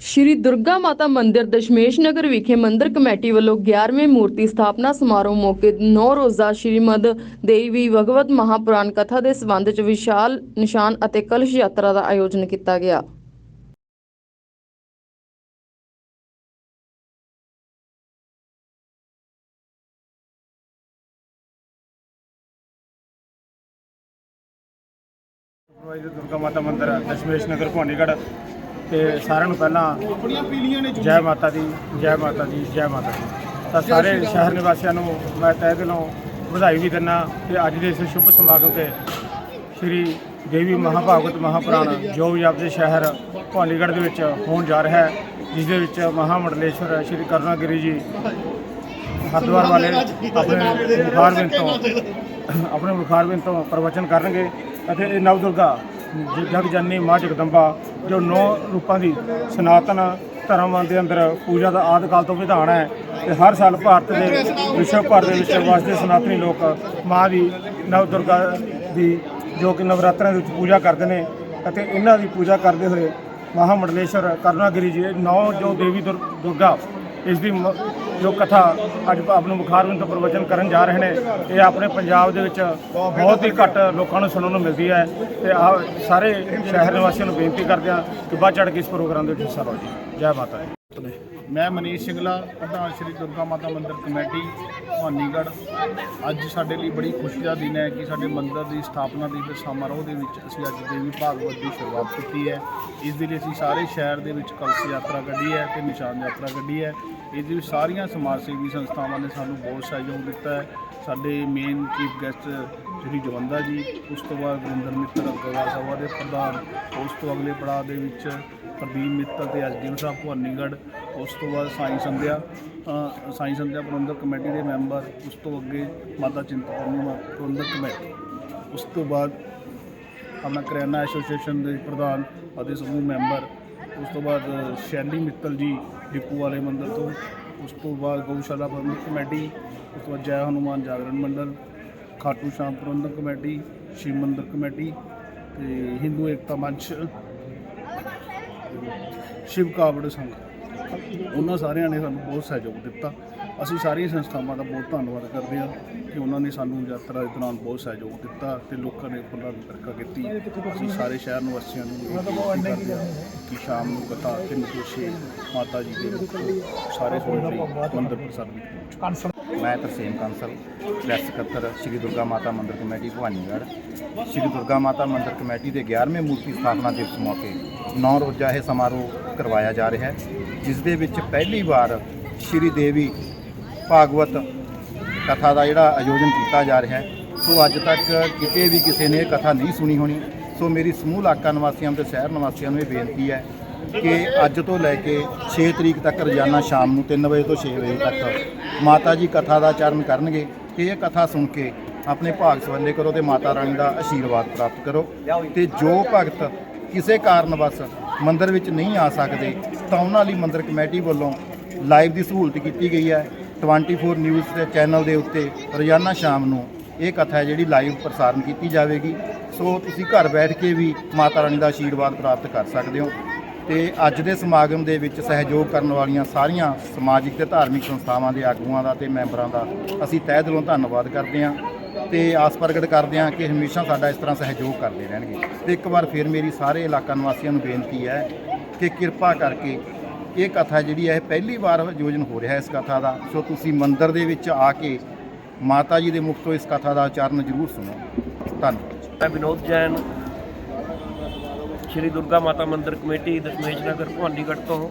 ਸ਼੍ਰੀ ਦੁਰਗਾ ਮਾਤਾ ਮੰਦਿਰ ਦਸ਼ਮੇਸ਼ ਨਗਰ ਵਿਖੇ ਮੰਦਿਰ ਕਮੇਟੀ ਵੱਲੋਂ 11ਵੇਂ ਮੂਰਤੀ ਸਥਾਪਨਾ ਸਮਾਰੋਹ ਮੌਕੇ 9 ਰੋਜ਼ਾ ਸ਼੍ਰੀਮਦ ਦੇਵੀ ਭਗਵਤ ਮਹਾਪੁਰਾਣ ਕਥਾ ਦੇ ਸੰਬੰਧ ਚ ਵਿਸ਼ਾਲ ਨਿਸ਼ਾਨ ਅਤੇ ਕਲਸ਼ ਯਾਤਰਾ ਦਾ ਆਯੋਜਨ ਕੀਤਾ ਗਿਆ। ਦੁਰਗਾ ਮਾਤਾ ਮੰਦਿਰ ਦਸ਼ਮੇਸ਼ ਨਗਰ ਭਵਾਨੀਗੜ੍ਹ ਤੇ ਸਾਰਿਆਂ ਨੂੰ ਪਹਿਲਾਂ ਜੈ ਮਾਤਾ ਦੀ ਜੈ ਮਾਤਾ ਦੀ ਜੈ ਮਾਤਾ ਦੀ। ਤਾਂ ਸਾਰੇ ਸ਼ਹਿਰ ਨਿਵਾਸੀਆਂ ਨੂੰ ਮੈਂ ਤਹਿ ਦਿਲੋਂ ਵਧਾਈ ਵੀ ਦਿੰਦਾ ਤੇ ਅੱਜ ਦੇ ਇਸ ਸ਼ੁਭ ਸਮਾਗਮ ਤੇ ਸ੍ਰੀ ਦੇਵੀ ਮਹਾਭਾਗਵਤ ਮਹਾਪੁਰਾਣ ਜੋ ਵੀ ਆਪਦੇ ਸ਼ਹਿਰ ਭਵਾਨੀਗੜ੍ਹ ਦੇ ਵਿੱਚ ਹੋਣ ਜਾ ਰਿਹਾ ਹੈ ਜਿਸ ਦੇ ਵਿੱਚ ਮਹਾਮੰਡਲੇਸ਼ਵਰ ਸ੍ਰੀ ਕਰੁਣਾਗਿਰੀ ਜੀ ਹਰਿਦੁਆਰ ਵਾਲੇ ਆਪਣੇ ਮੁਖਾਰਬਿੰਦ ਤੋਂ ਆਪਣੇ ਮੁਖਾਰਬਿੰਦ ਤੋਂ ਪ੍ਰਵਚਨ ਕਰਨਗੇ ਅਤੇ ਇਹ ਨਵ ਦੁਰਗਾ ਜ- ਜਗ ਜਨਨੀ ਮਾਂ ਜਗਦੰਬਾ ਜੋ ਨੌ ਰੂਪਾਂ ਦੀ ਸਨਾਤਨ ਧਰਮ ਦੇ ਅੰਦਰ ਪੂਜਾ ਦਾ ਆਦਿ ਕਾਲ ਤੋਂ ਵਿਧਾਨ ਹੈ ਤੇ ਹਰ ਸਾਲ ਭਾਰਤ ਦੇ ਵਿਸ਼ਵ ਭਰ ਦੇ ਵਿੱਚ ਵਸਦੇ ਸਨਾਤਨੀ ਲੋਕ ਮਾਂ ਦੀ ਨਵ ਦੁਰਗਾ ਦੀ, ਜੋ ਕਿ ਨਵਰਾਤਰਿਆਂ ਦੇ ਵਿੱਚ ਪੂਜਾ ਕਰਦੇ ਨੇ ਅਤੇ ਇਹਨਾਂ ਦੀ ਪੂਜਾ ਕਰਦੇ ਹੋਏ ਮਹਾਮੰਡਲੇਸ਼ਵਰ ਕਰਨਾਗਿਰੀ ਜੀ, ਨੌ ਜੋ ਦੇਵੀ ਦੁਰ- ਦੁਰਗਾ, ਇਸ ਦੀ ਮ- ਜੋ ਕਥਾ ਅੱਜ ਆਪ ਨੂੰ ਮੁਖਾਰਬਿੰਦ ਤੋਂ ਪ੍ਰਵਚਨ ਕਰਨ ਜਾ ਰਹੇ ਨੇ, ਇਹ ਆਪਣੇ ਪੰਜਾਬ ਦੇ ਵਿੱਚ ਬਹੁਤ ਹੀ ਘੱਟ ਲੋਕਾਂ ਨੂੰ ਸੁਣਨ ਨੂੰ ਮਿਲਦੀ ਹੈ ਤੇ ਆ ਸਾਰੇ ਸ਼ਹਿਰ ਨਿਵਾਸੀਆਂ ਨੂੰ ਬੇਨਤੀ ਕਰਦੇ ਹਾਂ ਕਿ ਵੱਧ ਚੜ੍ਹ ਕੇ ਇਸ ਪ੍ਰੋਗਰਾਮ ਦੇ ਵਿੱਚ ਹਿੱਸਾ ਲਓ ਜੀ। ਜੈ ਮਾਤਾ ਦੀ। ਮੈਂ ਮਨੀਸ਼ ਸਿੰਗਲਾ, ਪ੍ਰਧਾਨ ਸ਼੍ਰੀ ਦੁਰਗਾ ਮਾਤਾ ਮੰਦਿਰ ਕਮੇਟੀ, ਭਵਾਨੀਗੜ੍ਹ। ਅੱਜ ਸਾਡੇ ਲਈ ਬੜੀ ਖੁਸ਼ੀ ਦਾ ਦਿਨ ਹੈ ਕਿ ਸਾਡੇ ਮੰਦਿਰ ਦੀ ਸਥਾਪਨਾ ਦਿਵਸ ਸਮਾਰੋਹ ਦੇ ਵਿੱਚ ਅਸੀਂ ਅੱਜ ਦੇਵੀ ਭਾਗਵਤ ਦੀ ਸ਼ੁਰੂਆਤ ਕੀਤੀ ਹੈ। ਇਸ ਦੇ ਲਈ ਅਸੀਂ ਸਾਰੇ ਸ਼ਹਿਰ ਦੇ ਵਿੱਚ ਕਲਸ਼ ਯਾਤਰਾ ਕੱਢੀ ਹੈ ਤੇ ਨਿਸ਼ਾਨ ਯਾਤਰਾ ਕੱਢੀ ਹੈ। ਇਸ ਦੇ ਵਿੱਚ ਸਾਰੀਆਂ ਸਮਾਜ ਸੇਵੀ ਸੰਸਥਾਵਾਂ ਨੇ ਸਾਨੂੰ ਬਹੁਤ ਸਹਿਯੋਗ ਦਿੱਤਾ ਹੈ। ਸਾਡੇ main chief guest Shri Jawanda ji, ਉਸ ਤੋਂ ਬਾਅਦ ਗੁਰਿੰਦਰ ਮਿੱਤਰ ਅਗਰਵਾਲ ਸਭਾ ਦੇ ਪ੍ਰਧਾਨ, ਉਸ ਤੋਂ ਅਗਲੇ ਪੜਾਅ ਦੇ ਵਿੱਚ ਪ੍ਰਦੀਪ ਮਿੱਤਲ ਤੇ ਐਸਡੀਐਮ ਸਾਹਿਬ ਭਵਾਨੀਗੜ੍ਹ, ਉਸ ਤੋਂ ਬਾਅਦ ਸਾਈ ਸੰਧਿਆ ਸਾਈ ਸੰਧਿਆ ਪ੍ਰਬੰਧਕ ਕਮੇਟੀ ਦੇ ਮੈਂਬਰ, ਉਸ ਤੋਂ ਅੱਗੇ ਮਾਤਾ ਚਿੰਤਪੁਰਨੀ ਮਾ- ਪ੍ਰਬੰਧਕ ਕਮੇਟੀ। ਉਸ ਤੋਂ ਬਾਅਦ ਆਪਣਾ ਕਰਿਆਨਾ ਐਸੋਸੀਏਸ਼ਨ ਦੇ ਪ੍ਰਧਾਨ ਅਤੇ ਸਮੂਹ ਮੈਂਬਰ, ਉਸ ਤੋਂ ਬਾਅਦ ਸ਼ੈਲੀ ਮਿੱਤਲ ਜੀ, ਡਿਪੂ ਵਾਲੇ ਮੰਦਰ ਤੋਂ, ਉਸ ਤੋਂ ਬਾਅਦ ਗਊਸ਼ਾਲਾ ਪ੍ਰਬੰਧਕ ਕਮੇਟੀ, ਉਸ ਤੋਂ ਬਾਅਦ ਜੈ ਹਨੂਮਾਨ ਜਾਗਰਣ ਮੰਡਲ ਖਾਟੂ ਸ਼ਾਮ ਪ੍ਰਬੰਧਕ ਕਮੇਟੀ ਸ਼ਿਵ ਮੰਦਿਰ ਕਮੇਟੀ ਤੇ ਹਿੰਦੂ ਏਕਤਾ ਮੰਚ ਸ਼ਿਵ ਕਾਵੜ ਸੰਘ। ਉਹਨਾਂ ਸਾਰਿਆਂ ਨੇ ਸਾਨੂੰ ਬਹੁਤ ਸਹਿਯੋਗ ਦਿੱਤਾ। ਅਸੀਂ ਸਾਰੀਆਂ ਸੰਸਥਾਵਾਂ ਦਾ ਬਹੁਤ ਧੰਨਵਾਦ ਕਰਦੇ ਹਾਂ ਕਿ ਉਹਨਾਂ ਨੇ ਸਾਨੂੰ ਯਾਤਰਾ ਦੇ ਦੌਰਾਨ ਬਹੁਤ ਸਹਿਯੋਗ ਦਿੱਤਾ ਤੇ ਲੋਕਾਂ ਨੇ ਫੁੱਲਾਂ ਦੀ ਵਰਖਾ ਕੀਤੀ। ਅਸੀਂ ਸਾਰੇ ਸ਼ਹਿਰ ਨਿਵਾਸੀਆਂ ਨੂੰ ਇਹ ਬੇਨਤੀ ਕਰਦੇ ਹਾਂ ਕਿ ਸ਼ਾਮ ਨੂੰ ਕਥਾ ਤਿੰਨ ਤੋਂ ਛੇ ਮਾਤਾ ਜੀ ਦੇ ਸਾਰੇ ਸੁਣਨ ਮੰਦਿਰ ਪ੍ਰਸਾਦ ਵਿੱਚ ਪਹੁੰਚੋ। ਮੈਂ ਤਰਸੇਮ ਕੰਸਲ, ਪ੍ਰੈਸ ਸਕੱਤਰ ਸ੍ਰੀ ਦੁਰਗਾ ਮਾਤਾ ਮੰਦਿਰ ਕਮੇਟੀ, ਭਵਾਨੀਗੜ੍ਹ। ਸ੍ਰੀ ਦੁਰਗਾ ਮਾਤਾ ਮੰਦਿਰ ਕਮੇਟੀ ਦੇ 11ਵੇਂ ਮੂਰਤੀ ਸਥਾਪਨਾ ਦਿਵਸ ਮੌਕੇ ਨੌ ਰੋਜ਼ਾ ਇਹ ਸਮਾਰੋਹ ਕਰਵਾਇਆ ਜਾ ਰਿਹਾ ਹੈ, ਜਿਸ ਦੇ ਵਿੱਚ ਪਹਿਲੀ ਵਾਰ ਸ੍ਰੀ ਦੇਵੀ ਭਾਗਵਤ ਕਥਾ ਦਾ ਜਿਹੜਾ ਆਯੋਜਨ ਕੀਤਾ ਜਾ ਰਿਹਾ ਹੈ। ਸੋ ਅੱਜ ਤੱਕ ਕਿਤੇ ਵੀ ਕਿਸੇ ਨੇ ਇਹ ਕਥਾ ਨਹੀਂ ਸੁਣੀ ਹੋਣੀ। ਸੋ ਮੇਰੀ ਸਮੂਹ ਇਲਾਕਾ ਨਿਵਾਸੀਆਂ ਤੇ ਸ਼ਹਿਰ ਨਿਵਾਸੀਆਂ ਨੂੰ ਇਹ ਬੇਨਤੀ ਹੈ ਕਿ ਅੱਜ ਤੋਂ ਲੈ ਕੇ 6 ਤਰੀਕ ਤੱਕ ਰੋਜ਼ਾਨਾ ਸ਼ਾਮ ਨੂੰ 3 ਵਜੇ ਤੋਂ 6 ਵਜੇ ਤੱਕ ਮਾਤਾ ਜੀ ਕਥਾ ਦਾ ਚਰਨ ਕਰਨਗੇ ਤੇ ਇਹ ਕਥਾ ਸੁਣ ਕੇ ਆਪਣੇ ਭਾਗ ਸਵੱਲੇ ਕਰੋ ਤੇ ਮਾਤਾ ਰਾਣੀ ਦਾ ਆਸ਼ੀਰਵਾਦ ਪ੍ਰਾਪਤ ਕਰੋ। ਤੇ ਜੋ ਭਗਤ ਕਿਸੇ ਕਾਰਨ ਵਸ ਮੰਦਿਰ ਵਿੱਚ ਨਹੀਂ ਆ ਸਕਦੇ, ਤਾਂ ਉਹਨਾਂ ਲਈ ਮੰਦਿਰ ਕਮੇਟੀ ਵੱਲੋਂ ਲਾਈਵ ਦੀ ਸਹੂਲਤ ਕੀਤੀ ਗਈ ਹੈ। 24 ਨਿਊਜ਼ ਦੇ ਚੈਨਲ ਦੇ ਉੱਤੇ ਰੋਜ਼ਾਨਾ ਸ਼ਾਮ ਨੂੰ ਇਹ ਕਥਾ ਹੈ ਜਿਹੜੀ ਲਾਈਵ ਪ੍ਰਸਾਰਣ ਕੀਤੀ ਜਾਵੇਗੀ। ਸੋ ਤੁਸੀਂ ਘਰ ਬੈਠ ਕੇ ਵੀ ਮਾਤਾ ਰਾਣੀ ਦਾ ਆਸ਼ੀਰਵਾਦ ਪ੍ਰਾਪਤ ਕਰ ਸਕਦੇ ਹੋ। ਤੇ ਅੱਜ ਦੇ ਸਮਾਗਮ ਦੇ ਵਿੱਚ ਸਹਿਯੋਗ ਕਰਨ ਵਾਲੀਆਂ ਸਾਰੀਆਂ ਸਮਾਜਿਕ ਤੇ ਧਾਰਮਿਕ ਸੰਸਥਾਵਾਂ ਦੇ ਆਗੂਆਂ ਦਾ ਤੇ ਮੈਂਬਰਾਂ ਦਾ ਅਸੀਂ ਤਹਿ ਦਿਲੋਂ ਧੰਨਵਾਦ ਕਰਦੇ ਹਾਂ ਤੇ ਆਸ ਪ੍ਰਗਟ ਕਰਦੇ ਹਾਂ ਕਿ ਹਮੇਸ਼ਾ ਸਾਡਾ ਇਸ ਤਰ੍ਹਾਂ ਸਹਿਯੋਗ ਕਰਦੇ ਰਹਿਣਗੇ। ਤੇ ਇੱਕ ਵਾਰ ਫਿਰ ਮੇਰੀ ਸਾਰੇ ਇਲਾਕਾ ਨਿਵਾਸੀਆਂ ਨੂੰ ਬੇਨਤੀ ਹੈ ਕਿ ਕਿਰਪਾ ਕਰਕੇ ਇਹ ਕਥਾ ਜਿਹੜੀ ਹੈ, ਇਹ ਪਹਿਲੀ ਵਾਰ ਆਯੋਜਨ ਹੋ ਰਿਹਾ ਹੈ ਇਸ ਕਥਾ ਦਾ। ਸੋ ਤੁਸੀਂ ਮੰਦਿਰ ਦੇ ਵਿੱਚ ਆ ਕੇ ਮਾਤਾ ਜੀ ਦੇ ਮੁਖ ਤੋਂ ਇਸ ਕਥਾ ਦਾ ਉਚਾਰਨ ਜ਼ਰੂਰ ਸੁਣੋ। ਧੰਨਵਾਦ। ਮੈਂ ਵਿਨੋਦ ਜੈਨ ਸ਼੍ਰੀ ਦੁਰਗਾ ਮਾਤਾ ਮੰਦਿਰ ਕਮੇਟੀ ਦਸ਼ਮੇਸ਼ ਨਗਰ ਭਵਾਨੀਗੜ੍ਹ ਤੋਂ।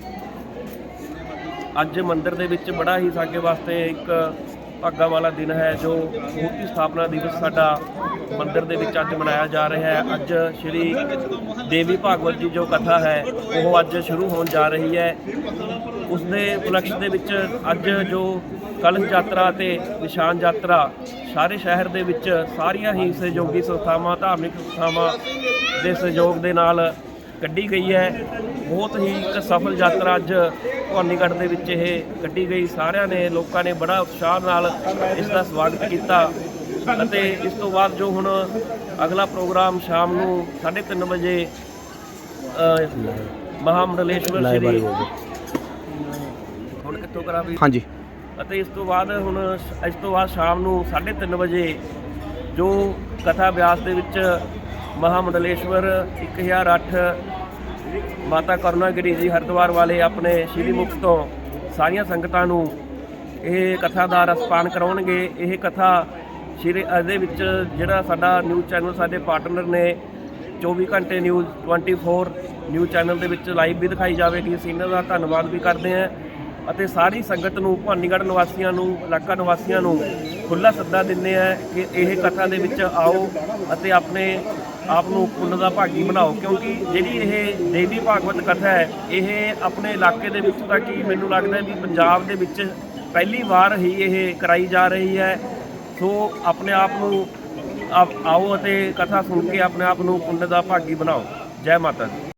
ਅੱਜ ਮੰਦਿਰ ਦੇ ਵਿੱਚ ਬੜਾ ਹੀ ਸਾਡੇ ਵਾਸਤੇ ਇੱਕ ਭਾਗਾਂ ਵਾਲਾ ਦਿਨ ਹੈ ਜੋ ਮੂਰਤੀ ਸਥਾਪਨਾ ਦਿਵਸ ਸਾਡਾ ਮੰਦਿਰ ਦੇ ਵਿੱਚ ਅੱਜ ਮਨਾਇਆ ਜਾ ਰਿਹਾ ਹੈ। ਅੱਜ ਸ਼੍ਰੀ ਦੇਵੀ ਭਾਗਵਤ ਜੀ ਜੋ ਕਥਾ ਹੈ, ਉਹ ਅੱਜ ਸ਼ੁਰੂ ਹੋਣ ਜਾ ਰਹੀ ਹੈ। ਉਸ ਦੇ ਉਪਲਕਸ਼ ਦੇ ਵਿੱਚ ਅੱਜ ਜੋ ਕਲਸ਼ ਯਾਤਰਾ ਤੇ ਨਿਸ਼ਾਨ ਯਾਤਰਾ, ਸਾਰੇ ਸ਼ਹਿਰ ਦੇ ਵਿੱਚ ਸਾਰੀਆਂ ਹੀ ਸਹਿਯੋਗੀ ਸੰਸਥਾਵਾਂ, ਧਾਰਮਿਕ ਸੰਸਥਾਵਾਂ ਦੇ ਸਹਿਯੋਗ ਦੇ ਨਾਲ ਕੱਢੀ ਗਈ ਹੈ। ਬਹੁਤ ਹੀ ਇੱਕ ਸਫਲ ਯਾਤਰਾ ਅੱਜ ਭਵਾਨੀਗੜ੍ਹ ਦੇ ਵਿੱਚ ਇਹ ਕੱਢੀ ਗਈ। ਸਾਰਿਆਂ ਨੇ ਲੋਕਾਂ ਨੇ ਬੜਾ ਉਤਸ਼ਾਹ ਨਾਲ ਇਸ ਦਾ ਸਵਾਗਤ ਕੀਤਾ ਅਤੇ ਇਸ ਤੋਂ ਬਾਅਦ ਜੋ ਹੁਣ ਅਗਲਾ ਪ੍ਰੋਗਰਾਮ ਸ਼ਾਮ ਨੂੰ 3:30 ਵਜੇ ਮਹਾਮੰਡਲੇਸ਼ਵਰ ਸ਼੍ਰੀ ਹੁਣ ਕਿੱਥੋਂ ਕਰਾਂ ਵੀ ਹਾਂਜੀ। ਅਤੇ ਇਸ ਤੋਂ ਬਾਅਦ ਹੁਣ ਇਸ ਤੋਂ ਬਾਅਦ ਸ਼ਾਮ ਨੂੰ 3:30 ਵਜੇ ਜੋ ਕਥਾ ਵਿਆਸ ਦੇ ਵਿੱਚ ਮਹਾਮੰਡਲੇਸ਼ਵਰ 1008 ਮਾਤਾ ਕਰੁਣਾਗਿਰੀ ਜੀ ਹਰਿਦੁਆਰ ਵਾਲੇ ਆਪਣੇ ਸ਼੍ਰੀ ਮੁਖ ਤੋਂ ਸਾਰੀਆਂ ਸੰਗਤਾਂ ਨੂੰ ਇਹ ਕਥਾ ਦਾ ਰਸਪਾਨ ਕਰਾਉਣਗੇ। ਇਹ ਕਥਾ ਸ਼੍ਰੀ ਇਹਦੇ ਵਿੱਚ ਜਿਹੜਾ ਸਾਡਾ ਨਿਊਜ਼ ਚੈਨਲ, ਸਾਡੇ ਪਾਰਟਨਰ ਨੇ 24 ਘੰਟੇ ਨਿਊਜ਼ 24 ਨਿਊਜ਼ ਚੈਨਲ ਦੇ ਵਿੱਚ ਲਾਈਵ ਵੀ ਦਿਖਾਈ ਜਾਵੇਗੀ। ਅਸੀਂ ਇਹਨਾਂ ਦਾ ਧੰਨਵਾਦ ਵੀ ਕਰਦੇ ਹਾਂ ਅਤੇ ਸਾਰੀ ਸੰਗਤ ਨੂੰ ਭਾਨੀਗੜ੍ਹ ਨਿਵਾਸੀਆਂ ਨੂੰ, ਇਲਾਕਾ ਨਿਵਾਸੀਆਂ ਨੂੰ ਖੁੱਲਾ ਸੱਦਾ ਦਿੰਦੇ ਆ ਕਿ ਇਹ ਕਥਾ ਦੇ ਵਿੱਚ ਆਓ ਅਤੇ ਆਪਣੇ ਆਪ ਨੂੰ ਪੁੰਨ ਦਾ ਭਾਗੀ ਬਣਾਓ, ਕਿਉਂਕਿ ਜਿਹੜੀ ਇਹ ਦੇਵੀ ਭਾਗਵਤ ਕਥਾ ਹੈ, ਇਹ ਆਪਣੇ ਇਲਾਕੇ ਦੇ ਵਿੱਚ ਤਾਂ ਕਿ ਮੈਨੂੰ ਲੱਗਦਾ ਵੀ ਪੰਜਾਬ ਦੇ ਵਿੱਚ ਪਹਿਲੀ ਵਾਰ ਹੀ ਇਹ ਕਰਾਈ ਜਾ ਰਹੀ ਹੈ। ਸੋ ਆਪਣੇ ਆਪ ਨੂੰ ਆਓ ਅਤੇ ਕਥਾ ਸੁਣ ਕੇ ਆਪਣੇ ਆਪ ਨੂੰ ਪੁੰਨ ਦਾ ਭਾਗੀ ਬਣਾਓ। ਜੈ ਮਾਤਾ ਦੀ।